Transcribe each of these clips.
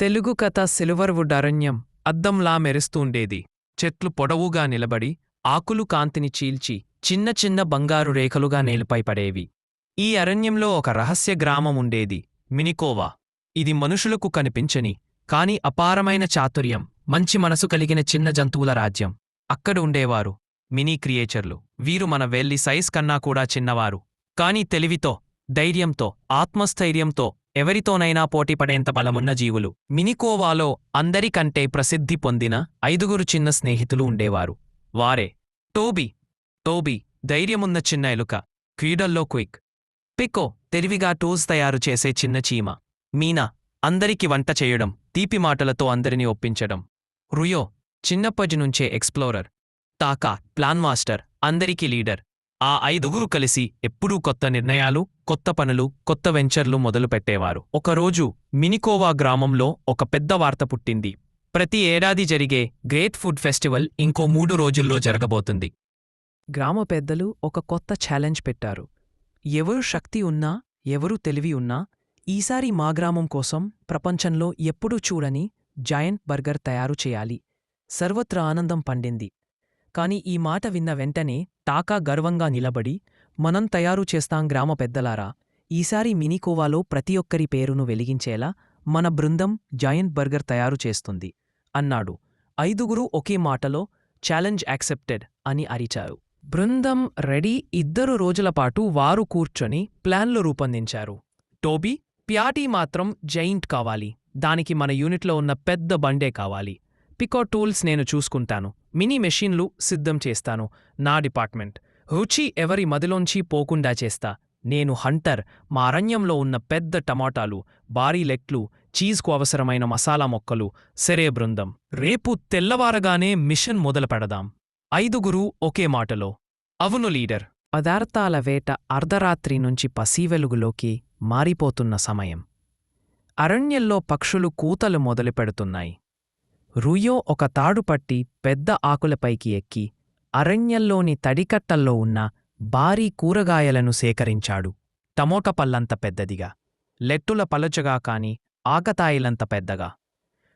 తెలుగు కథ సిల్వర్వుడ్ అరణ్యం అద్దంలా మెరుస్తూండేది. చెట్లు పొడవుగా నిలబడి ఆకులు కాంతిని చీల్చి చిన్న చిన్న బంగారు రేఖలుగా నేలపై పడేవి. ఈ అరణ్యంలో ఒక రహస్య గ్రామం ఉండేది మినికోవా. ఇది మనుషులకు కనిపించని కాని అపారమైన చాతుర్యం మంచి మనసు కలిగిన చిన్న జంతువుల రాజ్యం. అక్కడ ఉండేవారు మినీ క్రియేచర్లు. వీరు మన వెల్లి సైజ్ కన్నా కూడా చిన్నవారు. కాని తెలివితో ధైర్యంతో ఆత్మస్థైర్యంతో ఎవరితోనైనా పోటీపడేంత బలమున్న జీవులు. మినికోవాలో అందరికంటే ప్రసిద్ధి పొందిన ఐదుగురు చిన్న స్నేహితులు ఉండేవారు. వారే. టోబీ. టోబీ ధైర్యమున్న చిన్న ఎలుక. క్రీడల్లో క్విక్. పికో తెలివిగా టూల్స్ తయారు చేసే చిన్న చీమ. మీనా అందరికి వంట చేయడం తీపి మాటలతో అందరినీ ఒప్పించడం. రుయో చిన్నప్పటి నుంచే ఎక్స్ప్లోరర్. తాకా ప్లాన్ మాస్టర్ అందరికీ లీడర్. ఆ ఐదుగురు కలిసి ఎప్పుడూ కొత్త నిర్ణయాలు కొత్త పనులు కొత్త వెంచర్లు మొదలుపెట్టేవారు. ఒకరోజు మినికోవా గ్రామంలో ఒక పెద్ద వార్త పుట్టింది. ప్రతి ఏడాది జరిగే గ్రేట్ ఫుడ్ ఫెస్టివల్ ఇంకో మూడు రోజుల్లో జరగబోతుంది. గ్రామ పెద్దలు ఒక కొత్త ఛాలెంజ్ పెట్టారు. ఎవరు శక్తి ఉన్నా ఎవరు తెలివి ఉన్నా ఈసారి మా గ్రామం కోసం ప్రపంచంలో ఎప్పుడూ చూడని జాయింట్ బర్గర్ తయారు చేయాలి. సర్వత్రా ఆనందం పండింది. కాని ఈ మాట విన్న వెంటనే టాకా గర్వంగా నిలబడి మనం తయారు చేస్తాం గ్రామ పెద్దలారా ఈసారి మినికోవాలో ప్రతి ఒక్కరి పేరును వెలిగించేలా మన బృందం జాయింట్ బర్గర్ తయారు చేస్తుంది అన్నాడు. ఐదుగురు ఒకే మాటలో ఛాలెంజ్ యాక్సెప్టెడ్ అని అరిచారు. బృందం రెడీ ఇద్దరు రోజులపాటు వారు కూర్చొని ప్లాన్లు రూపొందించారు. టోబీ ప్యాటీ మాత్రం జైంట్ కావాలి. దానికి మన యూనిట్లో ఉన్న పెద్ద బండే కావాలి. పికో టూల్స్ నేను చూసుకుంటాను. మినీ మెషిన్లు సిద్ధం చేస్తాను. నా డిపార్ట్మెంట్. రుచి ఎవరి మదిలోంచి పోకుండా చేస్తా. నేను హంటర్. మా అరణ్యంలో ఉన్న పెద్ద టమాటాలు భారీ లెట్లు చీజ్కు అవసరమైన మసాలా మొక్కలు. సెరే బృందం. రేపు తెల్లవారగానే మిషన్ మొదలుపెడదాం. ఐదుగురు ఒకే మాటలో. అవును లీడర్. పదార్థాల వేట అర్ధరాత్రి నుంచి పసివెలుగులోకి మారిపోతున్న సమయం. అరణ్యంలో పక్షులు కూతలు మొదలుపెడుతున్నాయి. రుయో ఒక తాడు పట్టి పెద్ద ఆకులపైకి ఎక్కి అరణ్యంలోని తడికట్టల్లో ఉన్న భారీ కూరగాయలను సేకరించాడు. టమోట పల్లంత పెద్దదిగా లెట్టుల పలచగా కాని ఆకతాయిలంత పెద్దగా.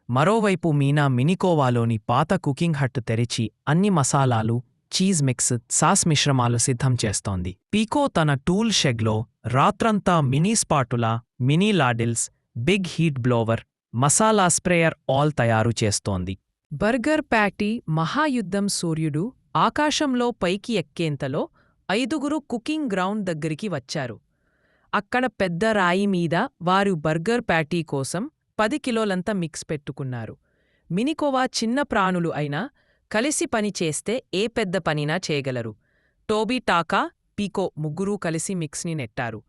మరోవైపు మీనా మినికోవాలోని పాత కుకింగ్ హట్ తెరిచి అన్ని మసాలాలు చీజ్ మిక్స్ సాస్ మిశ్రమాలు సిద్ధం చేస్తోంది. పీకో తన టూల్ షెగ్లో రాత్రంతా mini spatula mini ladles big heat blower masala sprayer all తయారు చేస్తోంది. బర్గర్ ప్యాటీ మహాయుద్ధం సూర్యుడు ఆకాశంలో పైకి ఎక్కేంతలో ఐదుగురు కుకింగ్ గ్రౌండ్ దగ్గరికి వచ్చారు. అక్కడ పెద్ద రాయి మీద వారు బర్గర్ ప్యాటీ కోసం పది కిలోలంత మిక్స్ పెట్టుకున్నారు. మినికోవా చిన్న ప్రాణులు అయినా కలిసి పని చేస్తే ఏ పెద్ద పనినా చేయగలరు. టోబీ టాకా పీకో ముగ్గురూ కలిసి మిక్స్ని నెట్టారు.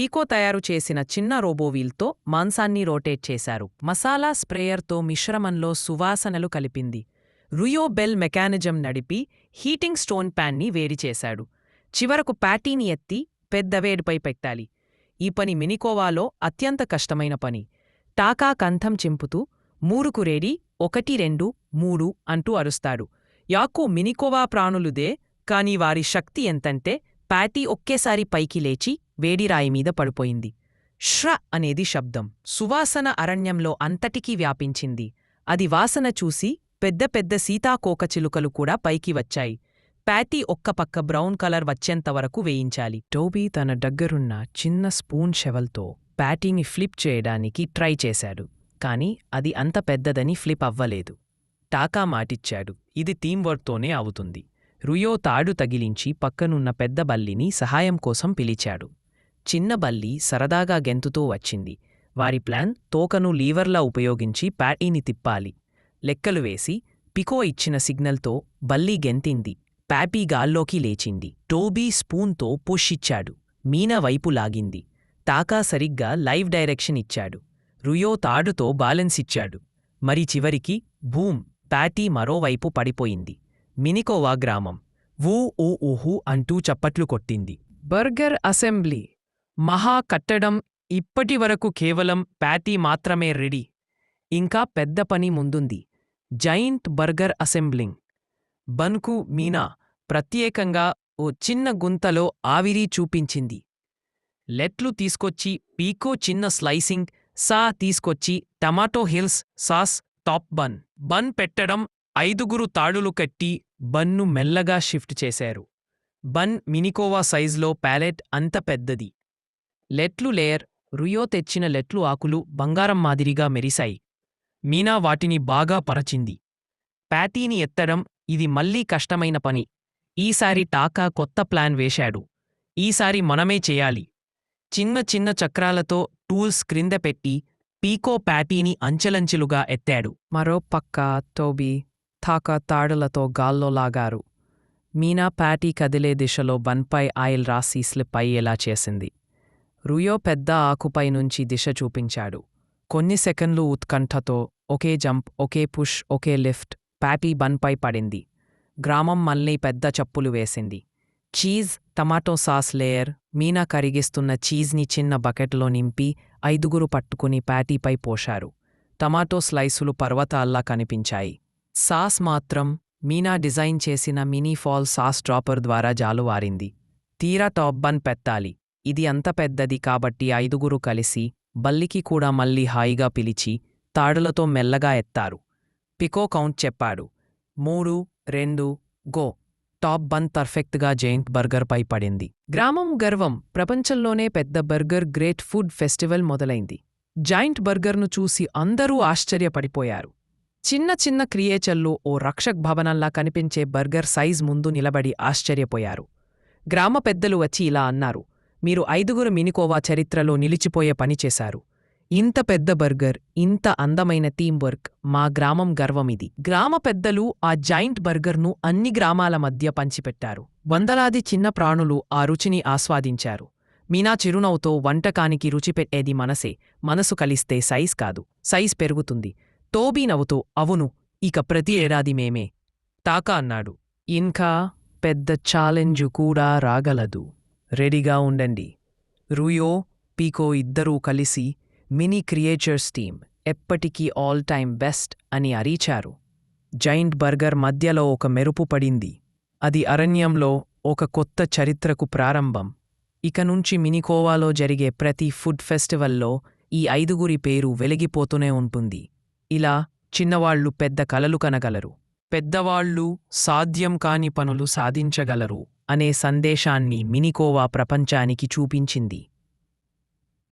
పీకో తయారు చేసిన చిన్న రోబోవీల్తో మాంసాన్ని రోటేట్ చేశారు. మసాలా స్ప్రేయర్తో మిశ్రమంలో సువాసనలు కలిపింది. రుయో బెల్ మెకానిజం నడిపి హీటింగ్ స్టోన్ ప్యాన్ని వేడి చేశాడు. చివరకు ప్యాటీని ఎత్తి పెద్ద వేడిపై పెట్టాలి. ఈ పని మినికోవాలో అత్యంత కష్టమైన పని. టాకా కంఠం చింపుతూ మూరుకు రేడి ఒకటి రెండు మూడు అంటూ అరుస్తాడు. యాకు మినికోవా ప్రాణులుదే కాని వారి శక్తి ఎంతంటే ప్యాటీ ఒక్కేసారి పైకి లేచి వేడిరాయి మీద పడిపోయింది. ష్ర అనేది శబ్దం. సువాసన అరణ్యంలో అంతటికీ వ్యాపించింది. అది వాసన చూసి పెద్ద పెద్ద సీతాకోకచిలుకలు కూడా పైకి వచ్చాయి. ప్యాటీ ఒక్కపక్క బ్రౌన్ కలర్ వచ్చేంతవరకు వేయించాలి. టోబీ తన దగ్గరున్న చిన్న స్పూన్ షెవల్తో ప్యాటీని ఫ్లిప్ చేయడానికి ట్రై చేశాడు. కాని అది అంత పెద్దదని ఫ్లిప్ అవ్వలేదు. టాకా మాటిచ్చాడు. ఇది టీంవర్క్తోనే అవుతుంది. రుయో తాడు తగిలించి పక్కనున్న పెద్ద బల్లిని సహాయం కోసం పిలిచాడు. చిన్న బల్లి సరదాగా గెంతుతూ వచ్చింది. వారి ప్లాన్ తోకను లీవర్లా ఉపయోగించి ప్యాటీని తిప్పాలి. లెక్కలు వేసి పికో ఇచ్చిన సిగ్నల్తో బల్లి గెంతింది. ప్యాపీ గాల్లోకి లేచింది. టోబీ స్పూన్తో పుష్ ఇచ్చాడు. మీనా వైపు లాగింది. తాకా సరిగ్గా లైవ్ డైరెక్షన్ ఇచ్చాడు. రుయో తాడుతో బ్యాలెన్స్ ఇచ్చాడు. మరి చివరికి భూమ్ ప్యాటీ మరోవైపు పడిపోయింది. మినికోవా గ్రామం. ఊ ఊ ఊహూ అంటూ చప్పట్లు కొట్టింది. Burger assembly. మహా కట్టడం ఇప్పటివరకు కేవలం ప్యాటీ మాత్రమే రెడీ. ఇంకా పెద్ద పని ముందుంది. Giant burger assembling. బన్కు మీనా ప్రత్యేకంగా ఓ చిన్న గుంతలో ఆవిరి చూపించింది. లెట్లు తీసుకొచ్చి పీకో చిన్న స్లైసింగ్ సా తీసుకొచ్చి tomato hills sauce top bun. Bun పెట్టడం ఐదుగురు తాడులు కట్టి బన్ను మెల్లగా షిఫ్ట్ చేశారు. బన్ మినికోవా సైజులో ప్యాలెట్ అంత పెద్దది. లెట్లు లేయర్ రుయో తెచ్చిన లెట్లు ఆకులు బంగారం మాదిరిగా మెరిశాయి. మీనా వాటిని బాగా పరచింది. ప్యాటీని ఎత్తడం ఇది మళ్ళీ కష్టమైన పని. ఈసారి టాకా కొత్త ప్లాన్ వేశాడు. ఈసారి మనమే చేయాలి. చిన్న చిన్న చక్రాలతో టూల్స్ క్రింద పెట్టి పీకో ప్యాటీని అంచెలంచెలుగా ఎత్తాడు. మరో పక్క టోబీ థాకా తాడులతో గాల్లో లాగారు. మీనా ప్యాటీ కదిలే దిశలో బన్పై ఆయిల్ రాసి స్లిప్ అయ్యేలా చేసింది. రుయో పెద్ద ఆకుపైనుంచి దిశ చూపించాడు. కొన్ని సెకండ్లు ఉత్కంఠతో ఒకే జంప్ ఒకే పుష్ ఒకే లిఫ్ట్ ప్యాపీ బన్పై పడింది. గ్రామం మళ్ళీ పెద్ద చప్పులు వేసింది. Cheese tomato sauce layer Meena కరిగిస్తున్న చీజ్ని చిన్న బకెట్లో నింపి ఐదుగురు పట్టుకుని ప్యాటీపై పోశారు. టమాటో స్లైసులు పర్వతాల్లా కనిపించాయి. సాస్ మాత్రం మీనా డిజైన్ చేసిన మినీ ఫాల్ సాస్ డ్రాపర్ ద్వారా జాలువారింది. తీరా టాప్ బన్ పెట్టాలి. ఇది అంత పెద్దది కాబట్టి ఐదుగురు కలిసి బల్లికి కూడా మళ్ళీ హాయిగా పిలిచి తాడులతో మెల్లగా ఎత్తారు. పికో కౌంట్ చెప్పాడు. మూడు రెండు గో. టాప్ బన్ పర్ఫెక్ట్గా జైంట్ బర్గర్పై పడింది. గ్రామం గర్వం. ప్రపంచంలోనే పెద్ద బర్గర్ గ్రేట్ ఫుడ్ ఫెస్టివల్ మొదలైంది. జాయింట్ బర్గర్ను చూసి అందరూ ఆశ్చర్యపడిపోయారు. చిన్న చిన్న క్రియేచర్లు ఓ రక్షక్ భవనంలా కనిపించే బర్గర్ సైజ్ ముందు నిలబడి ఆశ్చర్యపోయారు. గ్రామ పెద్దలు వచ్చి ఇలా అన్నారు. మీరు ఐదుగురు మినికోవా చరిత్రలో నిలిచిపోయే పనిచేశారు ఇంత పెద్ద బర్గర్ ఇంత అందమైన థీమ్ వర్క్ మా గ్రామం గర్వమిది గ్రామ పెద్దలు ఆ జాయింట్ బర్గర్ను అన్ని గ్రామాల మధ్య పంచిపెట్టారు. వందలాది చిన్న ప్రాణులు ఆ రుచిని ఆస్వాదించారు. మీనా చిరునవ్వుతో వంటకానికి రుచి పెట్టేది మనసే మనసు కలిస్తే సైజ్ కాదు సైజ్ పెరుగుతుంది. తోబీ నవ్వుతో అవును ఇక ప్రతి ఏడాది మేమే. తాకా అన్నాడు. ఇంకా పెద్ద ఛాలెంజు కూడా రాగలదు. రెడీగా ఉండండి. రుయో పీకో ఇద్దరూ కలిసి మినీ క్రియేచర్స్ టీమ్ ఎప్పటికీ ఆల్ టైమ్ బెస్ట్ అని అరీచారు. జైంట్ బర్గర్ మధ్యలో ఒక మెరుపు పడింది. అది అరణ్యంలో ఒక కొత్త చరిత్రకు ప్రారంభం. ఇక నుంచి మినికోవాలో జరిగే ప్రతి ఫుడ్ ఫెస్టివల్లో ఈ ఐదుగురి పేరు వెలిగిపోతూనే ఉంటుంది. ఇలా చిన్నవాళ్ళు పెద్ద కలలు కనగలరు. పెద్దవాళ్ళు సాధ్యం కాని పనులు సాధించగలరు. అనే సందేశాన్ని మినికోవా ప్రపంచానికి చూపించింది.